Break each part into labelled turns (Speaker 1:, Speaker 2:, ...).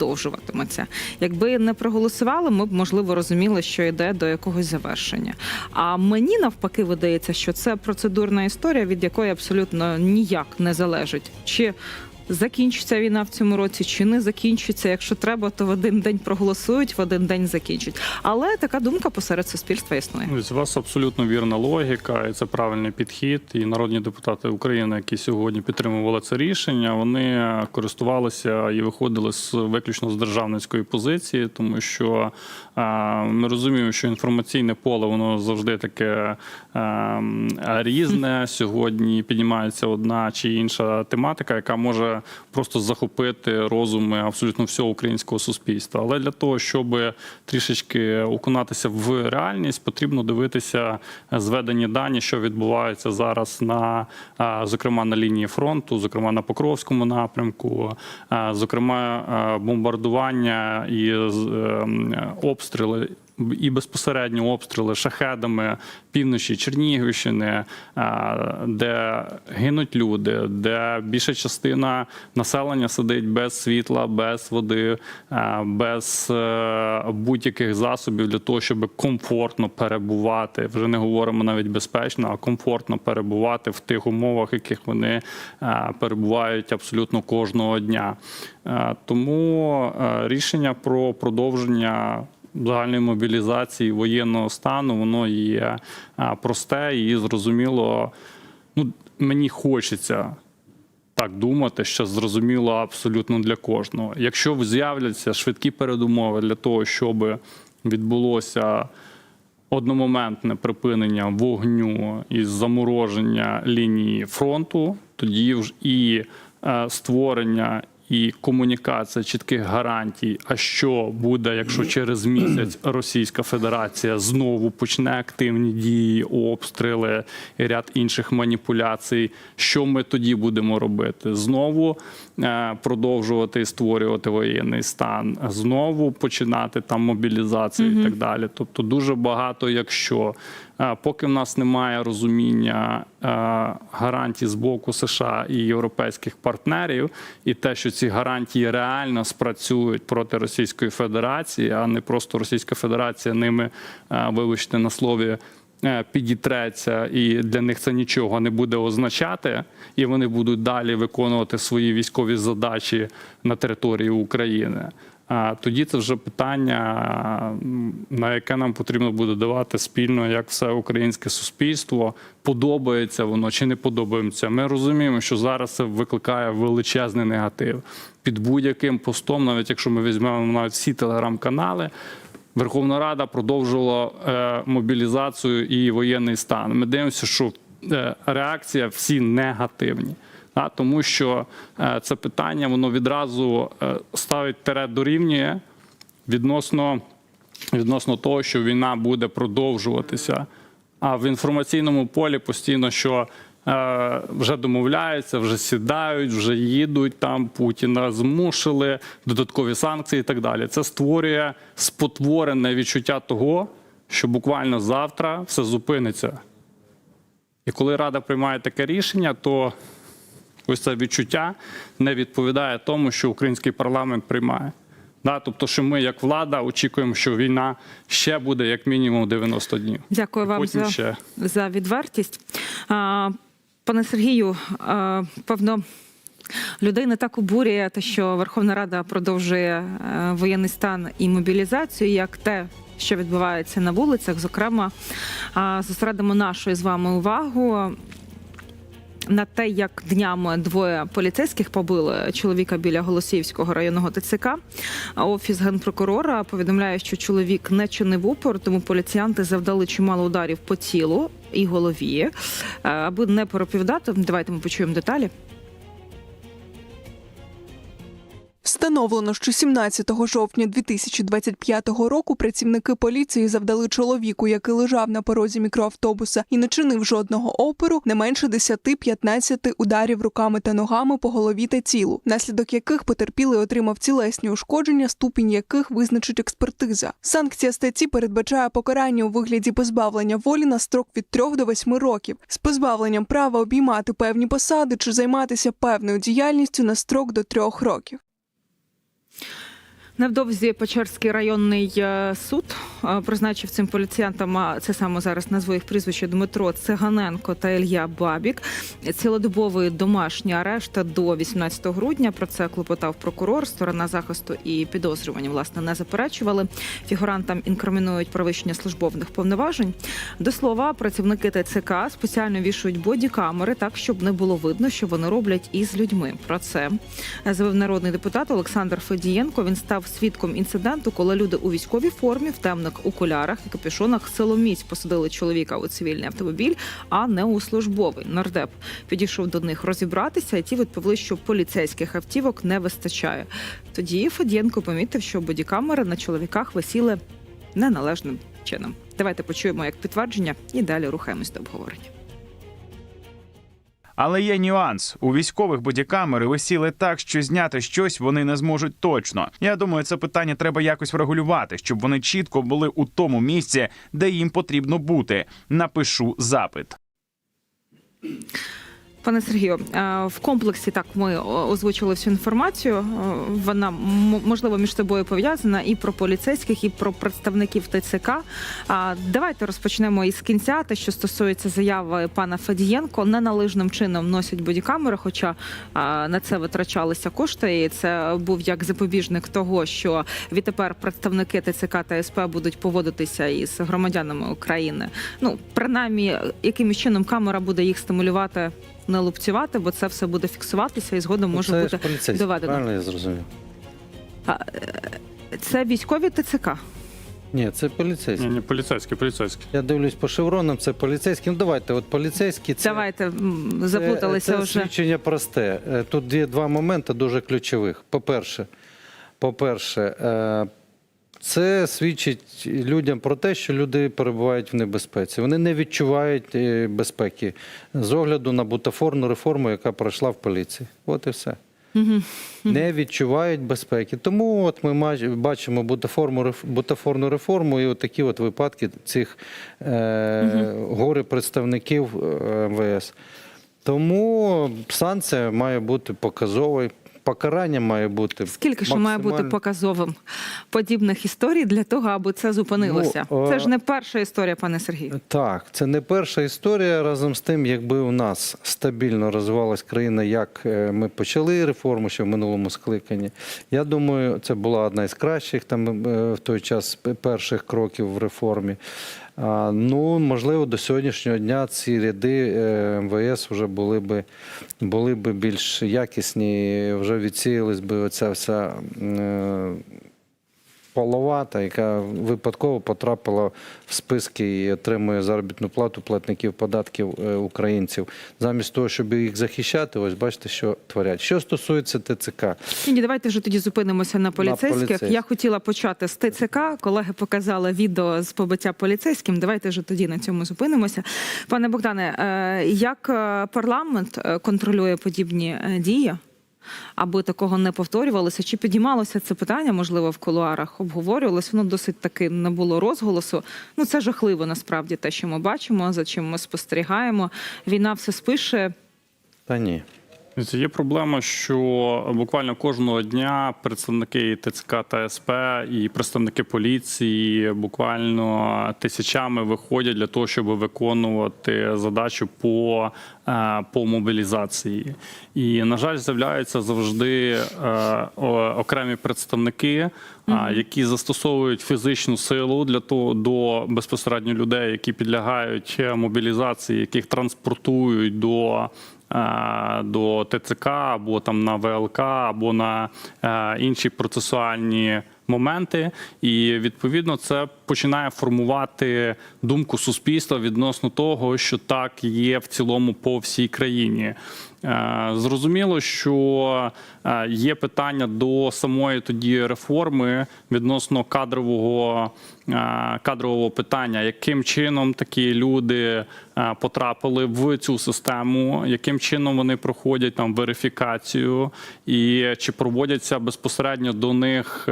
Speaker 1: продовжуватиметься. Якби не проголосували, ми б можливо розуміли, що йде до якогось завершення. А мені навпаки видається, що це процедурна історія, від якої абсолютно ніяк не залежить. Чи закінчиться війна в цьому році, чи не закінчиться. Якщо треба, то в один день проголосують, в один день закінчать. Але така думка посеред суспільства існує.
Speaker 2: Ось У вас абсолютно вірна логіка, і це правильний підхід. І народні депутати України, які сьогодні підтримували це рішення, вони користувалися і виходили з виключно з державницької позиції, тому що е, ми розуміємо, що інформаційне поле воно завжди таке е, різне. Сьогодні піднімається одна чи інша тематика, яка може просто захопити розуми абсолютно всього українського суспільства. Але для того, щоб трішечки окунатися в реальність, потрібно дивитися зведені дані, що відбувається зараз на зокрема на лінії фронту, зокрема на Покровському напрямку, зокрема бомбардування і е, обстріли. І безпосередньо обстріли шахедами півночі Чернігівщини, е, де гинуть люди, де більша частина населення сидить без світла, без води, е, без е, будь-яких засобів для того, щоб комфортно перебувати. Вже не говоримо навіть безпечно, а комфортно перебувати в тих умовах, в яких вони перебувають абсолютно кожного дня. Тому рішення про продовження загальної мобілізації воєнного стану, воно є просте і зрозуміло. Ну, мені хочеться так думати, що зрозуміло абсолютно для кожного. Якщо з'являться швидкі передумови для того, щоб відбулося одномоментне припинення вогню і замороження лінії фронту, тоді ж і е, створення і комунікація чітких гарантій. А що буде, якщо через місяць Російська Федерація знову почне активні дії, обстріли і ряд інших маніпуляцій? Що ми тоді будемо робити? Знову продовжувати створювати воєнний стан, знову починати там мобілізацію і так далі. Тобто дуже багато, якщо. Е, Поки в нас немає розуміння е, гарантій з боку США і європейських партнерів, і те, що ці гарантії реально спрацюють проти Російської Федерації, а не просто Російська Федерація ними, е, вибачте на слові. Е, Підітреться, і для них це нічого не буде означати, і вони будуть далі виконувати свої військові задачі на території України. А тоді це вже питання, на яке нам потрібно буде давати спільно, як все українське суспільство, подобається воно чи не подобається. Ми розуміємо, що зараз це викликає величезний негатив під будь-яким постом, навіть якщо ми візьмемо навіть всі телеграм-канали. Верховна Рада продовжувала е, мобілізацію і воєнний стан. Ми дивимося, що е, реакція всі негативні. А, тому що е, це питання воно відразу ставить тере дорівнює відносно, відносно того, що війна буде продовжуватися. А в інформаційному полі постійно що вже домовляються, вже сідають, вже їдуть там. Путіна змусили, додаткові санкції і так далі. Це створює спотворене відчуття того, що буквально завтра все зупиниться. І коли Рада приймає таке рішення, то ось це відчуття не відповідає тому, що український парламент приймає. Да, тобто, що ми, як влада, очікуємо, що війна ще буде як мінімум 90 днів.
Speaker 1: Дякую вам за,
Speaker 2: ще.
Speaker 1: за відвертість. Пане Сергію, певно. Людей не так обурює те, що Верховна Рада продовжує е, воєнний стан і мобілізацію, як те, що відбувається на вулицях. Зокрема, зосередимо нашу з вами увагу на те, як днями двоє поліцейських побили чоловіка біля Голосіївського районного ТЦК. Офіс генпрокурора повідомляє, що чоловік не чинив упор, тому поліціянти завдали чимало ударів по тілу і голові. Е, Аби не переповідати, давайте ми почуємо деталі.
Speaker 3: Встановлено, що 17 жовтня 2025 року працівники поліції завдали чоловіку, який лежав на порозі мікроавтобуса і не чинив жодного опору, не менше 10-15 ударів руками та ногами по голові та тілу, внаслідок яких потерпілий отримав цілесні ушкодження, ступінь яких визначить експертиза. Санкція статті передбачає покарання у вигляді позбавлення волі на строк від 3 до 8 років з позбавленням права обіймати певні посади чи займатися певною діяльністю на строк до 3 років.
Speaker 1: Невдовзі Печерський районний е, суд е, призначив цим поліціянтам, це саме зараз назву їх прізвище Дмитро Циганенко та Ілья Бабік. Цілодобовий домашній арешт до 18 грудня. Про це клопотав прокурор. Сторона захисту і підозрювані власне не заперечували. Фігурантам інкримінують перевищення службових повноважень. До слова, працівники ТЦК спеціально вішують бодікамери так, щоб не було видно, що вони роблять із людьми. Про це заявив народний депутат Олександр Федієнко. Він став свідком інциденту, коли люди у військовій формі в темних окулярах і капюшонах силоміць посадили чоловіка у цивільний автомобіль, а не у службовий. Нардеп підійшов до них розібратися, і ті відповіли, що поліцейських автівок не вистачає. Тоді Федієнко помітив, що бодікамери на чоловіках висіли неналежним чином. Давайте почуємо як підтвердження і далі рухаємось до обговорення.
Speaker 4: Але є нюанс. У військових бодікамери висіли так, що зняти щось вони не зможуть точно. Я думаю, це питання треба якось врегулювати, щоб вони чітко були у тому місці, де їм потрібно бути. Напишу запит.
Speaker 1: Пане Сергію, е, в комплексі так ми озвучили всю інформацію. Е, Вона можливо між собою пов'язана і про поліцейських, і про представників ТЦК. Давайте розпочнемо із кінця. Те, що стосується заяви пана Федієнко, неналежним чином носять бодікамери, хоча на це витрачалися кошти. І це був як запобіжник того, що відтепер представники ТЦК та СП будуть поводитися із громадянами України. Ну принаймні, якимось чином камера буде їх стимулювати. Не лупцювати, бо це все буде фіксуватися і згодом може
Speaker 5: Ну, це
Speaker 1: бути
Speaker 5: ж
Speaker 1: доведено.
Speaker 5: Правильно я зрозумів?
Speaker 1: Це військові ТЦК.
Speaker 5: Ні, це
Speaker 2: Ні,
Speaker 5: поліцейський.
Speaker 2: ні, поліцейський, поліцейський.
Speaker 5: Я дивлюсь по шевронам, це поліцейський. Ну давайте, от поліцейський це,
Speaker 1: Давайте м,
Speaker 5: це, це
Speaker 1: вже.
Speaker 5: свідчення просте. Е, Тут є два моменти дуже ключових. По-перше, по-перше, е, це свідчить людям про те, що люди перебувають в небезпеці. Вони не відчувають е, безпеки з огляду на бутафорну реформу, яка пройшла в поліції. От і все. Не відчувають безпеки. Тому от ми бачимо бутафорну, реформу і от такі от випадки цих е, горе представників е, МВС. Тому санкція має бути показовою, покарання має бути.
Speaker 1: Скільки ж має бути показовим подібних історій для того, аби це зупинилося?
Speaker 5: Ну,
Speaker 1: це
Speaker 5: е,
Speaker 1: ж не перша історія, пане Сергію.
Speaker 5: Так, це не перша історія. Разом з тим, якби у нас стабільно розвивалась країна, як е, ми почали реформу ще в минулому скликанні. Я думаю, це була одна із кращих там е, в той час перших кроків в реформі. Ну, можливо, до сьогоднішнього дня ці ряди е, МВС вже були би, були би більш якісні, вже відсіялась би оця вся е, половата, яка випадково потрапила в списки і отримує заробітну плату платників податків е, українців. Замість того, щоб їх захищати, ось бачите, що творять. Що стосується ТЦК,
Speaker 1: Ні, давайте вже тоді зупинимося на поліцейських.
Speaker 5: поліцейських.
Speaker 1: Я хотіла почати з ТЦК. Колеги показали відео з побиття поліцейським. Давайте вже тоді на цьому зупинимося. Пане Богдане, е, як е, парламент контролює подібні дії? Аби такого не повторювалося, чи підіймалося це питання, можливо, в кулуарах обговорювалося. Воно досить таки не було розголосу. Ну це жахливо насправді те, що ми бачимо, за чим ми спостерігаємо. Війна все спише.
Speaker 5: та ні.
Speaker 2: Є проблема, що буквально кожного дня представники ТЦК та СП і представники поліції буквально тисячами виходять для того, щоб виконувати задачу по, е, по мобілізації. І, на жаль, з'являються завжди е, окремі представники, які застосовують фізичну силу для того до безпосередньо людей, які підлягають е, мобілізації, яких транспортують до до ТЦК або там на ВЛК, або на е, інші процесуальні моменти, і відповідно це починає формувати думку суспільства відносно того, що так є в цілому по всій країні. Е, Зрозуміло, що е, є питання до самої тоді реформи відносно кадрового е, кадрового питання, яким чином такі люди потрапили в цю систему, яким чином вони проходять там верифікацію, і чи проводяться безпосередньо до них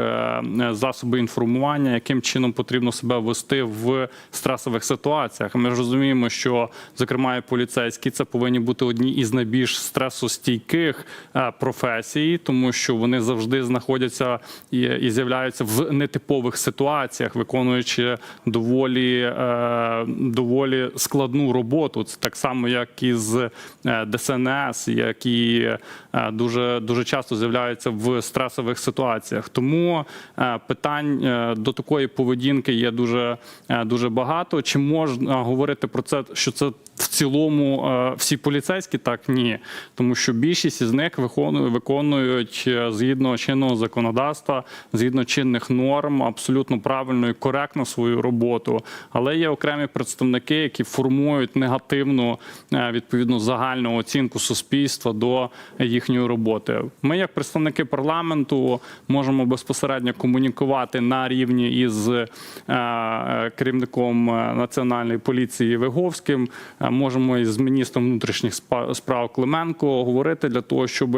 Speaker 2: засоби інформування, яким чином потрібно себе вести в стресових ситуаціях. Ми ж розуміємо, що зокрема і поліцейські це повинні бути одні із найбільш стресостійких е, професій, тому що вони завжди знаходяться і, і з'являються в нетипових ситуаціях, виконуючи доволі, е, доволі складну роботу. Це так само, як і з е, ДСНС, які е, дуже, дуже часто з'являються в стресових ситуаціях. Тому е, питань е, до такої поведінки є дуже, е, дуже багато. Чи можна говорити про це, що це в цілому е, всі поліцейські? Так ні, тому що більшість із них виконують, е, згідно чинного законодавства, згідно чинних норм, абсолютно правильно і коректно свою роботу. Але є окремі представники, які формують негативну е, відповідно загальну оцінку суспільства до їхньої роботи. Ми, як представники парламенту, можемо безпосередньо комунікувати на рівні із керівником національної поліції Виговським. Можемо із міністром внутрішніх справ Клименко говорити для того, щоб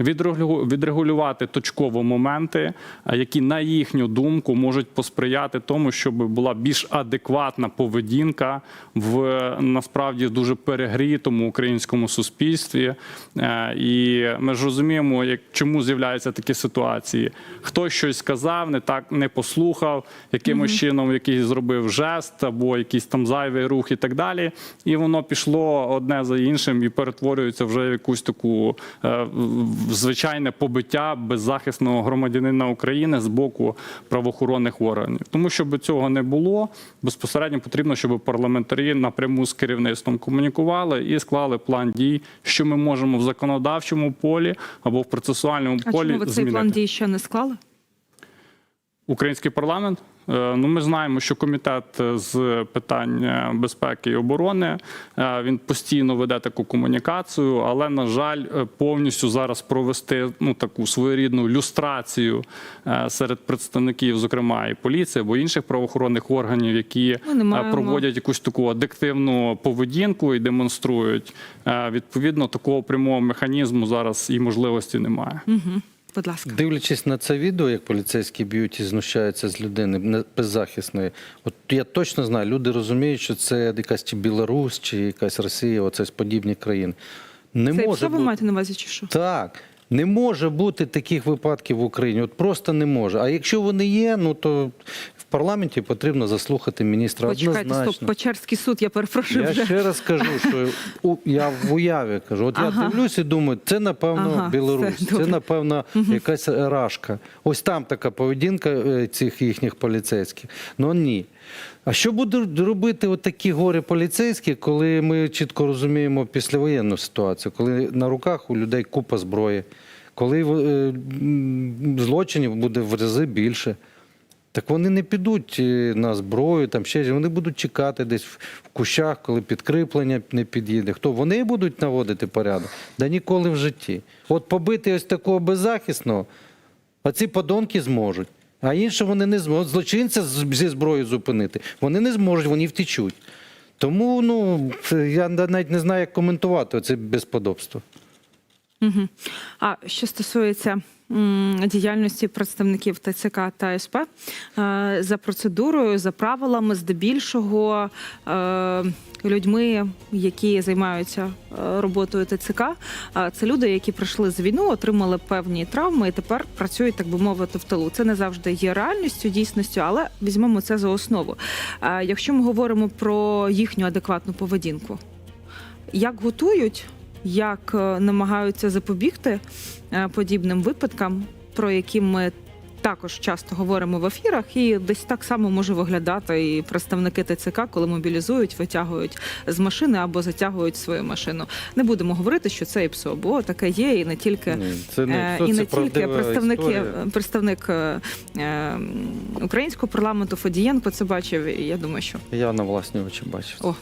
Speaker 2: відрегулю- відрегулювати точково моменти, які на їхню думку можуть посприяти тому, щоб була більш адекватна поведінка в насправді дуже перегрітому українському суспільстві. Е, І ми ж розуміємо, як чому з'являються такі ситуації. Хтось щось сказав, не так не послухав, якимось чином якийсь зробив жест або якийсь там зайвий рух і так далі. І воно пішло одне за іншим і перетворюється вже в якусь таку е, звичайне побиття беззахисного громадянина України з боку правоохоронних органів. Тому щоб цього не було, безпосередньо потрібно, щоб парламентарі напряму з керівництвом комунікували і склали план дій, що ми можемо в законодавчому полі або в процесуальному
Speaker 1: А
Speaker 2: полі
Speaker 1: чому ви цей
Speaker 2: змінити.
Speaker 1: план дій ще не склали?
Speaker 2: Український парламент. Е, Ну, ми знаємо, що комітет з питань е, безпеки і оборони е, він постійно веде таку комунікацію, але на жаль, е, повністю зараз провести ну таку своєрідну люстрацію е, серед представників, зокрема і поліції або інших правоохоронних органів, які е, проводять якусь таку адиктивну поведінку і демонструють. Е, Відповідно, такого прямого механізму зараз і можливості немає.
Speaker 1: Будь ласка.
Speaker 5: Дивлячись на це відео, як поліцейські б'ють і знущаються з людини беззахисної, от я точно знаю, люди розуміють, що це якась чи Білорусь, чи якась Росія, оце з подібні країни. Не
Speaker 1: Це
Speaker 5: може
Speaker 1: ви
Speaker 5: бути.
Speaker 1: маєте на увазі, чи що?
Speaker 5: Так. Не може бути таких випадків в Україні. От просто не може. А якщо вони є, ну то в парламенті потрібно заслухати міністра
Speaker 1: Почекайте,
Speaker 5: однозначно.
Speaker 1: стоп, Печерський суд, я перепрошую
Speaker 5: Я
Speaker 1: вже.
Speaker 5: ще раз кажу, що у, я в уяві кажу, от
Speaker 1: Ага.
Speaker 5: я дивлюсь і думаю, це напевно
Speaker 1: Ага,
Speaker 5: Білорусь,
Speaker 1: все,
Speaker 5: це
Speaker 1: добре.
Speaker 5: напевно якась рашка. Ось там така поведінка е, цих їхніх поліцейських. Ну ні. А що будуть робити такі горі поліцейські, коли ми чітко розуміємо післявоєнну ситуацію, коли на руках у людей купа зброї, коли е, злочинів буде в рази більше? Так вони не підуть е, на зброю, там ще вони будуть чекати десь в кущах, коли підкріплення не під'їде. Хто вони будуть наводити порядок? Да ніколи в житті. От побити ось такого беззахисного, а ці подонки зможуть. А інше вони не зможуть. Злочинця зі зброєю зупинити. Вони не зможуть, вони втечуть. Тому ну, я навіть не знаю, як коментувати це безподобство.
Speaker 1: Угу. А що стосується діяльності представників ТЦК та СП, е, за процедурою, за правилами, здебільшого е, людьми, які займаються е, роботою ТЦК, це люди, які прийшли з війну, отримали певні травми і тепер працюють, так би мовити, в тилу. Це не завжди є реальністю, дійсністю, але візьмемо це за основу. Якщо ми говоримо про їхню адекватну поведінку, як готують, як намагаються запобігти подібним випадкам, про які ми також часто говоримо в ефірах, і десь так само може виглядати і представники ТЦК, коли мобілізують, витягують з машини або затягують свою машину. Не будемо говорити, що це ІПСО, бо таке є, і не тільки
Speaker 5: Ні, це не
Speaker 1: Е,
Speaker 5: ІПСО,
Speaker 1: і
Speaker 5: це
Speaker 1: не тільки представники,
Speaker 5: історія.
Speaker 1: представник е, е, українського парламенту Фодієнко це бачив. І я думаю, що
Speaker 5: Я на власні очі бачив.
Speaker 1: О,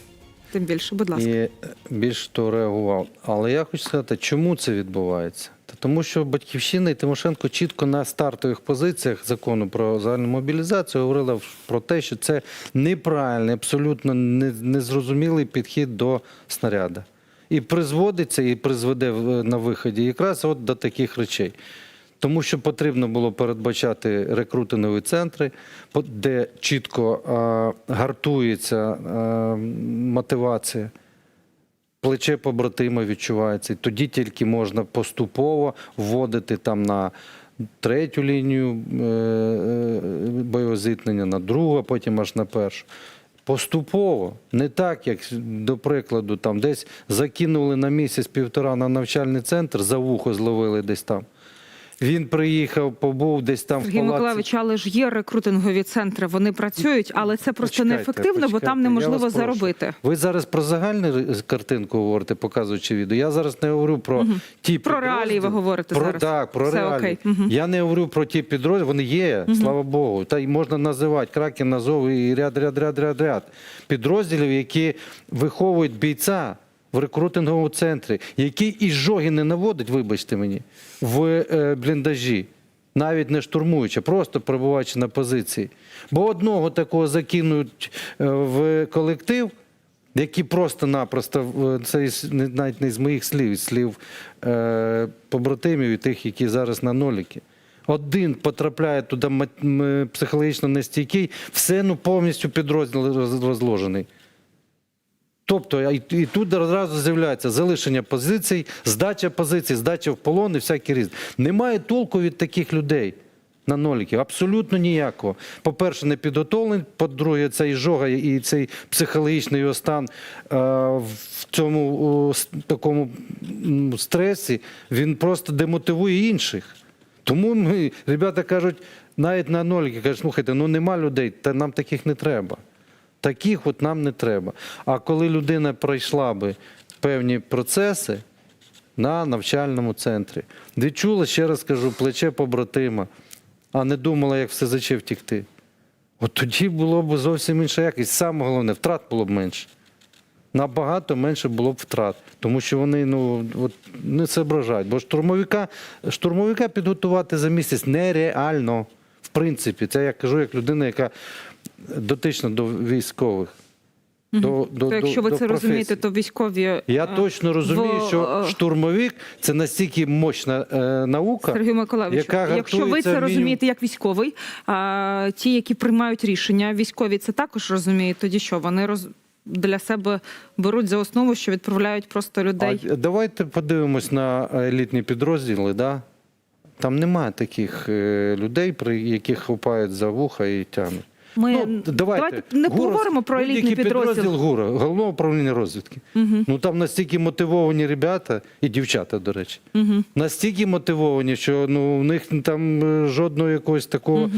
Speaker 1: тим більше, будь ласка.
Speaker 5: І е, більш то реагував. Але я хочу сказати, чому це відбувається? Тому що Батьківщина і Тимошенко чітко на стартових позиціях закону про загальну мобілізацію говорила про те, що це неправильний, абсолютно незрозумілий підхід до снаряда. І призводиться, і призведе на виході якраз от до таких речей. Тому що потрібно було передбачати рекрутингові центри, де чітко е, гартується мотивація. Плече побратима відчувається. І тоді тільки можна поступово вводити там на третю лінію е, е, бойового зіткнення, на другу, а потім аж на першу. Поступово, не так, як до прикладу, там десь закинули на місяць-півтора на навчальний центр, за вухо зловили десь там. Він приїхав, побув десь там
Speaker 1: Сергій
Speaker 5: в палаці.
Speaker 1: Миколаївич, але ж є рекрутингові центри, вони працюють, але це просто
Speaker 5: Почекайте,
Speaker 1: неефективно, бо там неможливо заробити.
Speaker 5: Ви зараз про загальну картинку говорите, показуючи відео. Я зараз не говорю про ті
Speaker 1: Про реалії ви говорите
Speaker 5: про,
Speaker 1: зараз.
Speaker 5: Так, про
Speaker 1: Все
Speaker 5: реалії.
Speaker 1: окей. Мгм.
Speaker 5: Я не говорю про ті підрозділи, вони є, слава Богу. Та й можна називати Кракен, Азов і ряд, ряд, ряд, ряд, ряд підрозділів, які виховують бійця в рекрутинговому центрі, який і жоги не наводить, вибачте мені, в е, бліндажі. Навіть не штурмуючи, просто перебуваючи на позиції. Бо одного такого закинуть е, в колектив, які просто-напросто це навіть не з моїх слів, із слів е, побратимів і тих, які зараз на ноліки. Один потрапляє туди психологічно нестійкий, все ну повністю підрозділ розложений. Тобто і, тут одразу з'являється залишення позицій, здача позицій, здача в полон і всякі різні. Немає толку від таких людей на ноліків. Абсолютно ніякого. По-перше, не підготовлений, по-друге, цей жога і цей психологічний його стан е, в цьому такому стресі, він просто демотивує інших. Тому ми, ребята кажуть, навіть на ноліки кажуть, слухайте, ну нема людей, та нам таких не треба. Таких от нам не треба. А коли людина пройшла би певні процеси на навчальному центрі, відчула, ще раз кажу, плече побратима, а не думала, як все СЗЧ втікти. От тоді було б зовсім інша якість. Саме головне, втрат було б менше. Набагато менше було б втрат, тому що вони ну, от, не соображають. Бо штурмовика, штурмовика підготувати за місяць нереально. В принципі, це я кажу як людина, яка дотична до військових. До, до,
Speaker 1: То якщо
Speaker 5: до,
Speaker 1: ви
Speaker 5: до
Speaker 1: це
Speaker 5: професії.
Speaker 1: розумієте, то військові
Speaker 5: Я
Speaker 1: е,
Speaker 5: точно розумію,
Speaker 1: в,
Speaker 5: що
Speaker 1: е,
Speaker 5: штурмовик це настільки мощна е, наука.
Speaker 1: Сергій Миколаївич,
Speaker 5: яка
Speaker 1: якщо ви це
Speaker 5: мінімум-
Speaker 1: розумієте як військовий, а ті, які приймають рішення, військові це також розуміють, тоді що вони роз... для себе беруть за основу, що відправляють просто людей.
Speaker 5: А давайте подивимось на елітні підрозділи. Да? Там немає таких е, людей, при яких хапають за вуха і тягнуть.
Speaker 1: Ми
Speaker 5: Ну, давайте,
Speaker 1: не
Speaker 5: ГУР,
Speaker 1: поговоримо про
Speaker 5: будь-який
Speaker 1: підрозділ.
Speaker 5: підрозділ ГУРа, головного управління розвідки. Ну там настільки мотивовані ребята, і дівчата, до речі, настільки мотивовані, що ну, у них там е, жодного якогось такого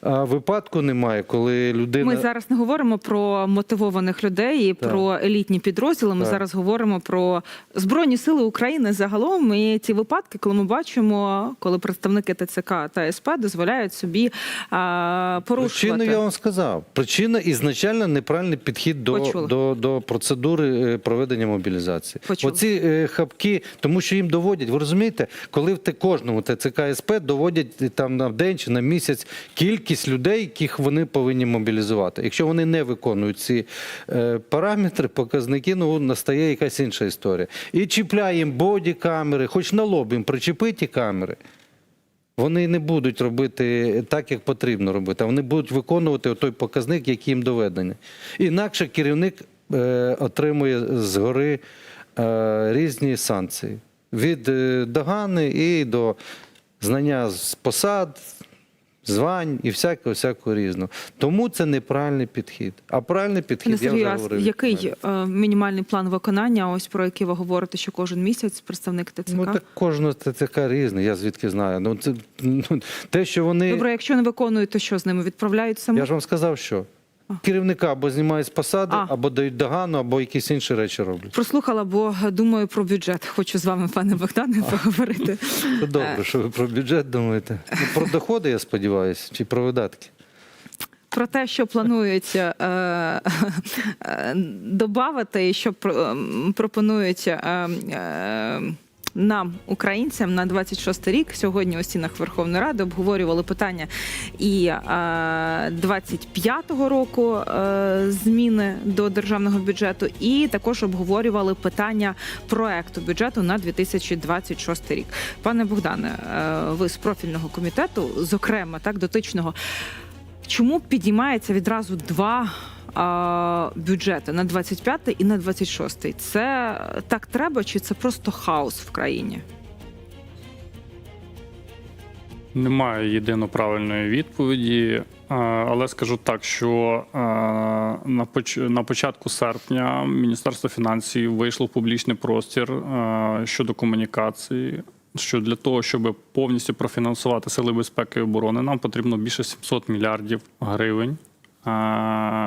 Speaker 5: а, випадку немає, коли людина.
Speaker 1: Ми зараз не говоримо про мотивованих людей і
Speaker 5: Так.
Speaker 1: про елітні підрозділи. Ми
Speaker 5: Так.
Speaker 1: зараз говоримо про збройні сили України загалом. І ці випадки, коли ми бачимо, коли представники ТЦК та СП дозволяють собі а, порушувати.
Speaker 5: Причину я вам сказав. Причина ізначально неправильний підхід до, до, до процедури е, проведення мобілізації.
Speaker 1: Почула.
Speaker 5: Оці е, хапки, тому що їм доводять, ви розумієте, коли в те кожному ТЦК СП доводять е, там на день чи на місяць кількість людей, яких вони повинні мобілізувати. Якщо вони не виконують ці е, параметри, показники, ну настає якась інша історія. І чіпляє їм боді-камери, хоч на лоб їм причепиті камери. Вони не будуть робити так, як потрібно робити, а вони будуть виконувати той показник, який їм доведений. Інакше керівник е, отримує згори е, різні санкції від е, догани і до знання з посад, звань і всякого всякого різного. Тому це неправильний підхід. А правильний
Speaker 1: підхід
Speaker 5: підхід я вже говорив.
Speaker 1: який е, мінімальний план виконання, ось про який ви говорите, що кожен місяць представник ТЦК?
Speaker 5: Ну так кожного ТЦК різний, я звідки знаю. Ну це ну, те, що вони
Speaker 1: Добре, якщо не виконують, то що з ними відправляють самі?
Speaker 5: Я ж вам сказав, що керівника або знімають з посади,
Speaker 1: А.
Speaker 5: або дають догану, або якісь інші речі роблять.
Speaker 1: Прослухала, бо думаю про бюджет. Хочу з вами, пане Богдане, поговорити.
Speaker 5: Це добре, що ви про бюджет думаєте. Ну, про доходи, я сподіваюся, чи про видатки.
Speaker 1: Про те, що планують е, е, додати і що ем, пропонують е, е, нам, українцям, на 26 рік сьогодні у стінах Верховної Ради обговорювали питання і е, 25-го року е, зміни до державного бюджету, і також обговорювали питання проекту бюджету на 2026 рік. Пане Богдане, е, ви з профільного комітету, зокрема, так дотичного. Чому підіймається відразу два бюджети на 25 і на 26. Це так треба, чи це просто хаос в країні?
Speaker 2: Немає єдино правильної відповіді, але скажу так, що на поч- на початку серпня Міністерство фінансів вийшло в публічний простір щодо комунікації. Що для того, щоб повністю профінансувати сили безпеки і оборони, нам потрібно більше 700 мільярдів гривень,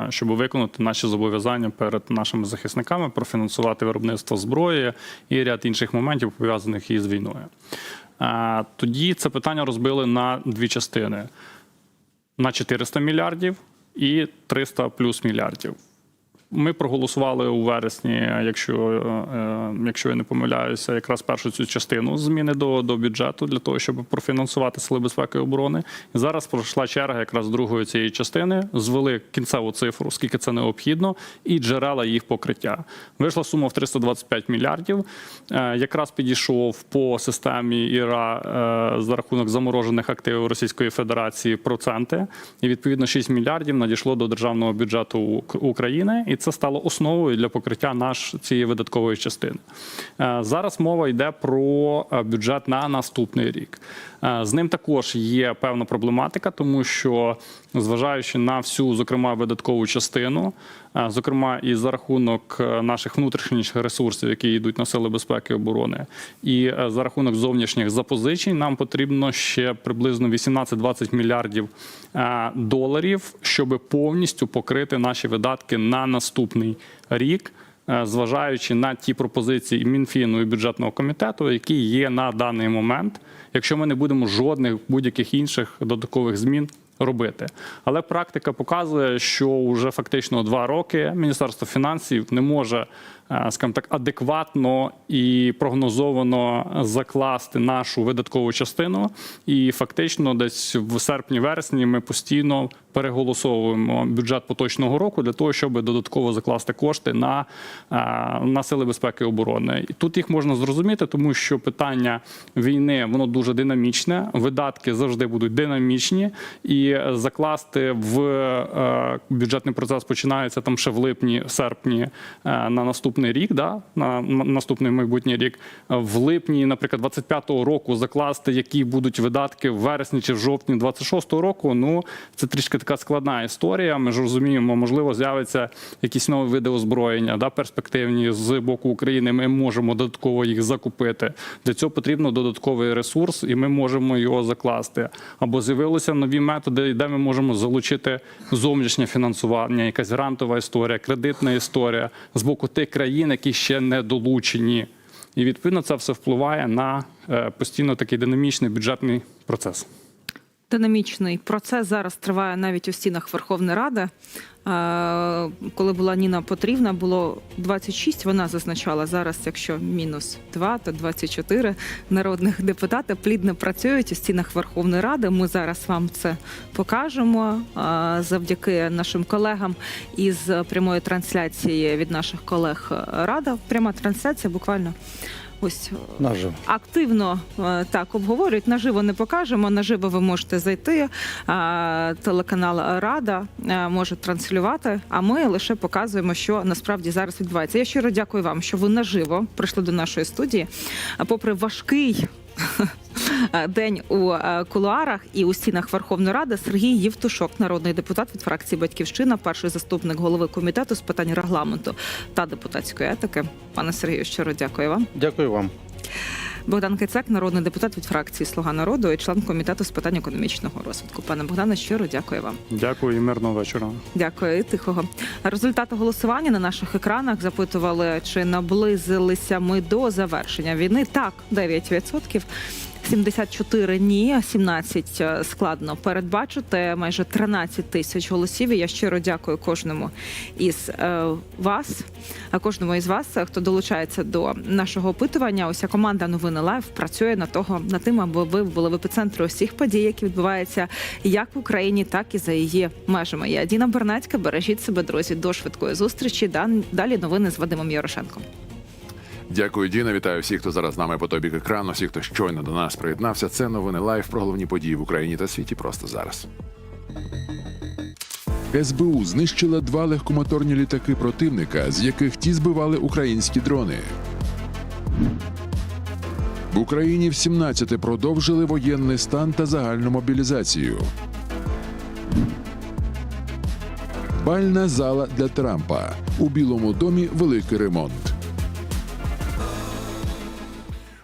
Speaker 2: щоб виконати наші зобов'язання перед нашими захисниками, профінансувати виробництво зброї і ряд інших моментів пов'язаних із війною. Тоді це питання розбили на дві частини: на 400 мільярдів і 300 плюс мільярдів. Ми проголосували у вересні, якщо, е, якщо я не помиляюся, якраз першу цю частину зміни до, до бюджету для того, щоб профінансувати сили безпеки і оборони. І зараз пройшла черга якраз другої цієї частини. Звели кінцеву цифру, скільки це необхідно, і джерела їх покриття. Вийшла сума в 325 мільярдів. Е, Якраз підійшов по системі ІРА е, за рахунок заморожених активів Російської Федерації проценти. І відповідно 6 мільярдів надійшло до державного бюджету України, і це стало основою для покриття наш цієї видаткової частини. Е, Зараз мова йде про е, бюджет на наступний рік. Е, З ним також є певна проблематика, тому що зважаючи на всю, зокрема, видаткову частину, зокрема і за рахунок е, наших внутрішніх ресурсів, які йдуть на сили безпеки і оборони, і е, за рахунок зовнішніх запозичень, нам потрібно ще приблизно 18-20 мільярдів е, доларів, щоб повністю покрити наші видатки на наступний рік. Зважаючи на ті пропозиції Мінфіну і бюджетного комітету, які є на даний момент, якщо ми не будемо жодних будь-яких інших додаткових змін робити. Але практика показує, що вже фактично два роки Міністерство фінансів не може, скажімо так, адекватно і прогнозовано закласти нашу видаткову частину. І фактично, десь в серпні-вересні ми постійно переголосовуємо бюджет поточного року для того, щоб додатково закласти кошти на, е, на сили безпеки і оборони. І тут їх можна зрозуміти, тому що питання війни воно дуже динамічне. Видатки завжди будуть динамічні, і закласти в е, бюджетний процес починається там ще в липні, серпні е, на наступний рік, да, на наступний майбутній рік. В липні, наприклад, 25-го року закласти, які будуть видатки в вересні чи в жовтні 26-го року. Ну це трішки така складна історія. Ми ж розуміємо, можливо, з'явиться якісь нові види озброєння, да, перспективні з боку України. Ми можемо додатково їх закупити. Для цього потрібно додатковий ресурс, і ми можемо його закласти. Або з'явилися нові методи, де ми можемо залучити зовнішнє фінансування, якась грантова історія, кредитна історія з боку тих країн, які ще не долучені. І відповідно це все впливає на е, постійно такий динамічний бюджетний процес.
Speaker 1: Динамічний процес зараз триває навіть у стінах Верховної Ради. Коли була Ніна Потрівна, було 26, Вона зазначала зараз, якщо мінус 2, то 24 народних депутати плідно працюють у стінах Верховної Ради. Ми зараз вам це покажемо завдяки нашим колегам із прямої трансляції від наших колег Рада. Пряма трансляція буквально ось
Speaker 5: Наживо.
Speaker 1: активно е, так обговорюють. Наживо не покажемо. Наживо ви можете зайти. е, Телеканал Рада е, може транслювати. А ми лише показуємо, що насправді зараз відбувається. Я щиро дякую вам, що ви наживо прийшли до нашої студії. Попри важкий. День у е, кулуарах і у стінах Верховної Ради Сергій Євтушок, народний депутат від фракції Батьківщина, перший заступник голови комітету з питань регламенту та депутатської етики. Пане Сергію, щиро дякую вам.
Speaker 5: Дякую вам.
Speaker 1: Богдан Кицак, народний депутат від фракції Слуга народу і член комітету з питань економічного розвитку. Пане Богдане, щиро дякую вам.
Speaker 2: Дякую і мирного вечора.
Speaker 1: Дякую і тихого. Результати голосування на наших екранах запитували, чи наблизилися ми до завершення війни. Так, 9%. 74 ні, 17 складно передбачити. Майже 13 тисяч голосів. І я щиро дякую кожному із е, вас, а кожному із вас, е, хто долучається до нашого опитування. Уся команда новини Лайв працює на того над тим, аби ви були в епіцентрі усіх подій, які відбуваються як в Україні, так і за її межами. Я Діна Бернацька. Бережіть себе, друзі. До швидкої зустрічі. Далі новини з Вадимом Ярошенком.
Speaker 6: Дякую, Діна. Вітаю всіх, хто зараз з нами по тобі екрану, всіх, хто щойно до нас приєднався. Це новини лайв про головні події в Україні та світі просто зараз. СБУ знищила два легкомоторні літаки противника, з яких ті збивали українські дрони. В Україні в 17 продовжили воєнний стан та загальну мобілізацію. Бальна зала для Трампа. У Білому домі великий ремонт.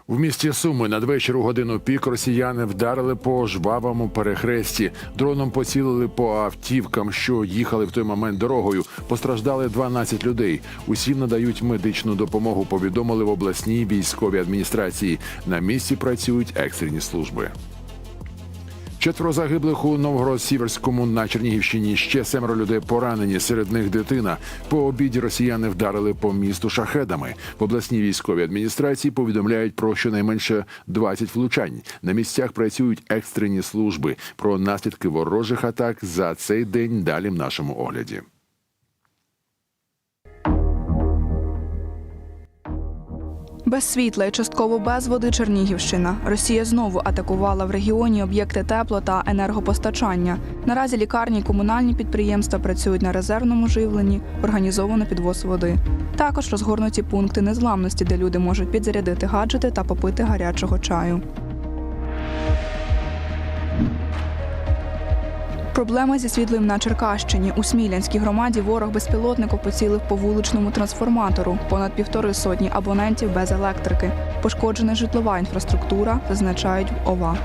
Speaker 6: В місті Суми надвечір у годину пік росіяни вдарили по жвавому перехресті. Дроном поцілили по автівкам, що їхали в той момент дорогою. Постраждали 12 людей. Усім надають медичну допомогу. Повідомили в обласній військовій адміністрації. На місці працюють екстрені служби. Четверо загиблих у Новгород-Сіверському на Чернігівщині. Ще семеро людей поранені. Серед них дитина. По обіді росіяни вдарили по місту шахедами. В обласній військовій адміністрації повідомляють про щонайменше 20 влучань. На місцях працюють екстрені служби. Про наслідки ворожих атак за цей день далі в нашому огляді.
Speaker 7: Без світла і частково без води Чернігівщина. Росія знову атакувала в регіоні об'єкти тепло та енергопостачання. Наразі лікарні і комунальні підприємства працюють на резервному живленні, організовано підвоз води. Також розгорнуті пункти незламності, де люди можуть підзарядити гаджети та попити гарячого чаю. Проблема зі світлом на Черкащині. У Смілянській громаді ворог безпілотником поцілив по вуличному трансформатору. Понад півтори сотні абонентів без електрики. Пошкоджена житлова інфраструктура, зазначають в ОВА.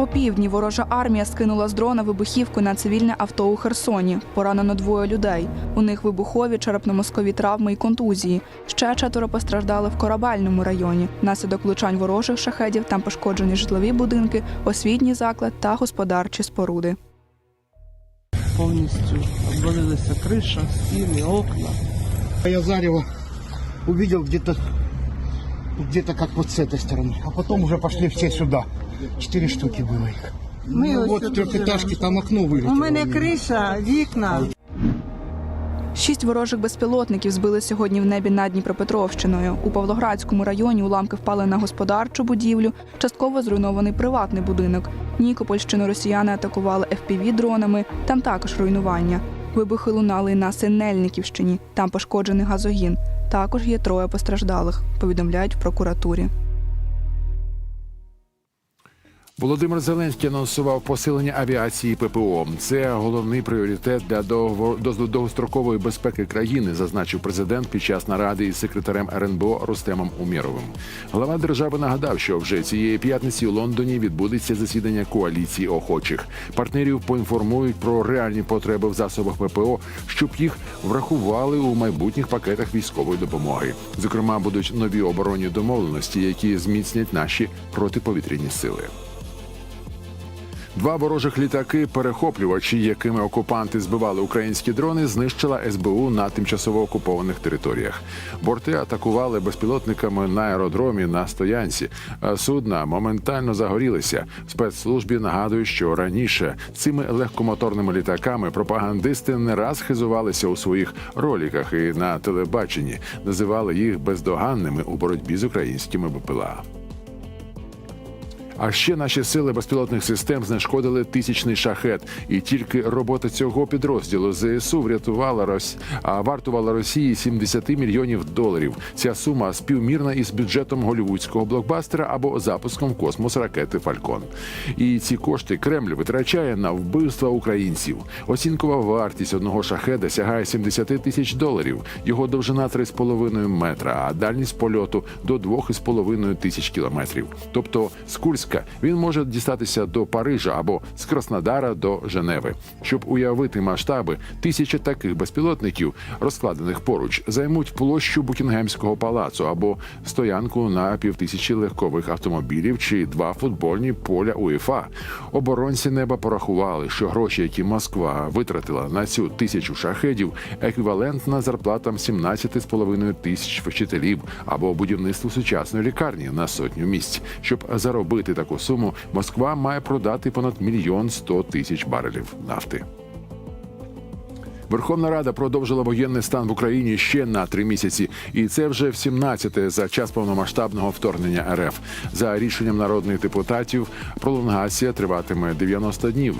Speaker 7: О півдні ворожа армія скинула з дрона вибухівку на цивільне авто у Херсоні. Поранено двоє людей. У них вибухові черепно-мозкові травми і контузії. Ще четверо постраждали в корабельному районі. Внаслідок влучань ворожих шахедів там пошкоджені житлові будинки, освітній заклад та господарчі споруди.
Speaker 8: повністю обвалилася криша, стіни, окна.
Speaker 9: Я зарево увидел где-то где-то как вот с этой. А потом уже пошли все сюда. Четыре штуки было их.
Speaker 8: Ми
Speaker 9: Ну,
Speaker 8: ось
Speaker 9: вот
Speaker 8: тут
Speaker 9: трехэтажки,
Speaker 8: живемо.
Speaker 9: там окно вылетело.
Speaker 8: У мене
Speaker 9: меня.
Speaker 8: криша, вікна.
Speaker 7: Шість ворожих безпілотників збили сьогодні в небі над Дніпропетровщиною. У Павлоградському районі уламки впали на господарчу будівлю, частково зруйнований приватний будинок. Нікопольщину росіяни атакували fpv дронами. Там також руйнування. Вибухи лунали й на Синельниківщині. Там пошкоджений газогін. Також є троє постраждалих. Повідомляють в прокуратурі.
Speaker 6: Володимир Зеленський анонсував посилення авіації ППО. Це головний пріоритет для довго- до- довгострокової безпеки країни, зазначив президент під час наради із секретарем РНБО Рустемом Умєровим. Глава держави нагадав, що вже цієї п'ятниці у Лондоні відбудеться засідання коаліції охочих. Партнерів поінформують про реальні потреби в засобах ППО, щоб їх врахували у майбутніх пакетах військової допомоги. Зокрема, будуть нові оборонні домовленості, які зміцнять наші протиповітряні сили. Два ворожих літаки, перехоплювачі, якими окупанти збивали українські дрони, знищила СБУ на тимчасово окупованих територіях. Борти атакували безпілотниками на аеродромі на стоянці. Судна моментально загорілися. Спецслужбі нагадують, що раніше цими легкомоторними літаками пропагандисти не раз хизувалися у своїх роліках і на телебаченні, називали їх бездоганними у боротьбі з українськими БПЛА. А ще наші сили безпілотних систем знешкодили тисячний шахет, і тільки робота цього підрозділу ЗСУ врятувала Рос... а вартувала Росії 70 мільйонів доларів. Ця сума співмірна із бюджетом голівудського блокбастера або запуском космос ракети Фалькон. І ці кошти Кремль витрачає на вбивства українців. Оцінкова вартість одного шахеда сягає 70 тисяч доларів. Його довжина 3,5 метра, а дальність польоту до 2,5 тисяч кілометрів. Тобто з Курська він може дістатися до Парижа або з Краснодара до Женеви. Щоб уявити масштаби, тисяча таких безпілотників, розкладених поруч, займуть площу Букінгемського палацу або стоянку на півтисячі легкових автомобілів чи два футбольні поля УЄФА. Оборонці неба порахували, що гроші, які Москва витратила на цю тисячу шахедів, еквівалентна зарплатам 17,5 тисяч вчителів або будівництву сучасної лікарні на сотню місць. Щоб заробити таку суму, Москва має продати понад мільйон сто тисяч барелів нафти. Верховна Рада продовжила воєнний стан в Україні ще на три місяці, і це вже в 17-те за час повномасштабного вторгнення РФ. За рішенням народних депутатів пролонгація триватиме 90 днів.